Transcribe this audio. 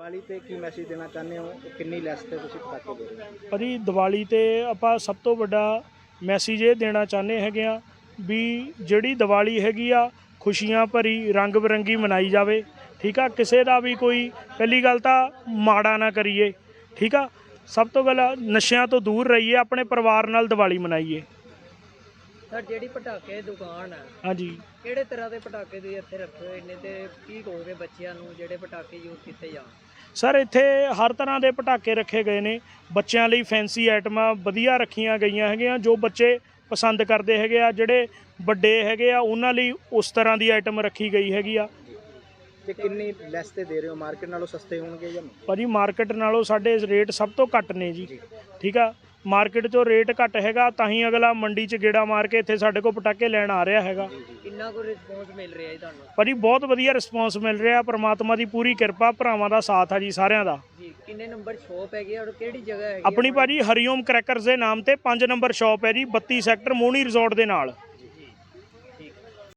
ਦੀਵਾਲੀ ਤੇ ਕੀ ਮੈਸੇਜ ਦੇਣਾ ਚਾਹੁੰਦੇ ਹੋ ਕਿੰਨੀ ਲੈਸ ਤੇ ਤੁਸੀਂ ਪਟਾਕੇ ਦੇ ਰਹੇ ਹੋ? ਭਾਜੀ, ਦੀਵਾਲੀ ਤੇ ਆਪਾਂ ਸਭ ਤੋਂ ਵੱਡਾ ਮੈਸੇਜ ਇਹ ਦੇਣਾ ਚਾਹੁੰਦੇ ਹੈਗੇ ਆ ਵੀ ਜਿਹੜੀ ਦੀਵਾਲੀ ਹੈਗੀ ਆ, ਖੁਸ਼ੀਆਂ ਭਰੀ, ਰੰਗ ਬਰੰਗੀ ਮਨਾਈ ਜਾਵੇ। ਠੀਕ ਆ? ਕਿਸੇ ਦਾ ਵੀ ਕੋਈ, ਪਹਿਲੀ ਗੱਲ ਤਾਂ ਮਾੜਾ ਨਾ ਕਰੀਏ। ਠੀਕ ਆ? ਸਭ ਤੋਂ ਪਹਿਲਾਂ ਨਸ਼ਿਆਂ ਤੋਂ ਦੂਰ ਰਹੀਏ, ਆਪਣੇ ਪਰਿਵਾਰ ਨਾਲ ਦੀਵਾਲੀ ਮਨਾਈਏ। ਸਰ ਜਿਹੜੀ ਪਟਾਕੇ ਦੀ ਦੁਕਾਨ ਹੈ ਹਾਂਜੀ। ਕਿਹੜੇ ਤਰ੍ਹਾਂ ਦੇ ਪਟਾਕੇ ਤੁਸੀਂ ਇੱਥੇ ਰੱਖੇ ਹੋਏ ਨੇ ਤੇ ਕੀ ਕਹੋਗੇ ਬੱਚਿਆਂ ਨੂੰ ਜਿਹੜੇ ਪਟਾਕੇ ਯੂਜ਼ ਕੀਤੇ ਜਾਣ? ਸਰ ਇੱਥੇ ਹਰ ਤਰ੍ਹਾਂ ਦੇ ਪਟਾਕੇ ਰੱਖੇ ਗਏ ਨੇ। ਬੱਚਿਆਂ ਲਈ ਫੈਂਸੀ ਆਈਟਮਾਂ ਵਧੀਆ ਰੱਖੀਆਂ ਗਈਆਂ ਹੈਗੀਆਂ ਜੋ ਬੱਚੇ ਪਸੰਦ ਕਰਦੇ ਹੈਗੇ ਆ। ਜਿਹੜੇ ਵੱਡੇ ਹੈਗੇ ਆ ਉਹਨਾਂ ਲਈ ਉਸ ਤਰ੍ਹਾਂ ਦੀ ਆਈਟਮ ਰੱਖੀ ਗਈ ਹੈਗੀ ਆ। ਤੇ ਕਿੰਨੀ ਲੈਸ ਤੇ ਦੇ ਰਹੇ ਹੋ? ਮਾਰਕੀਟ ਨਾਲੋਂ ਸਸਤੇ ਹੋਣਗੇ ਜਾਂ ਨਹੀਂ? ਭਾਜੀ ਮਾਰਕੀਟ ਨਾਲੋਂ ਸਾਡੇ ਰੇਟ ਸਭ ਤੋਂ ਘੱਟ ਨੇ ਜੀ। ਠੀਕ ਆ? ਮਾਰਕੀਟ 'ਚੋਂ ਰੇਟ ਘੱਟ ਹੈਗਾ ਤਾਂ ਹੀ ਅਗਲਾ ਮੰਡੀ 'ਚ ਗੇੜਾ ਮਾਰ ਕੇ ਇੱਥੇ ਸਾਡੇ ਕੋਲ ਪਟਾਕੇ ਲੈਣ ਆ ਰਿਹਾ ਹੈਗਾ। ਕਿੰਨਾ ਕੁ ਰਿਸਪੌਂਸ ਮਿਲ ਰਿਹਾ ਜੀ ਤੁਹਾਨੂੰ? ਭਾਜੀ ਬਹੁਤ ਵਧੀਆ ਰਿਸਪੌਂਸ ਮਿਲ ਰਿਹਾ ਪ੍ਰਮਾਤਮਾ ਦੀ ਪੂਰੀ ਕਿਰਪਾ ਭਰਾਵਾਂ ਦਾ ਸਾਥ ਆ ਜੀ ਸਾਰਿਆਂ ਦਾ। ਜੀ ਕਿੰਨੇ ਨੰਬਰ ਸ਼ੋਪ ਹੈਗੀ ਔਰ ਕਿਹੜੀ ਜਗ੍ਹਾ ਹੈਗੀ ਆਪਣੀ ਭਾਜੀ ਹਰੀਓਮ ਕ੍ਰੈਕਰਸ ਦੇ ਨਾਮ ਤੇ 5 ਨੰਬਰ ਸ਼ਾਪ ਹੈ ਜੀ 32 ਸੈਕਟਰ ਮੋਹਣੀ ਰਿਜ਼ੋਰਟ ਦੇ ਨਾਲ।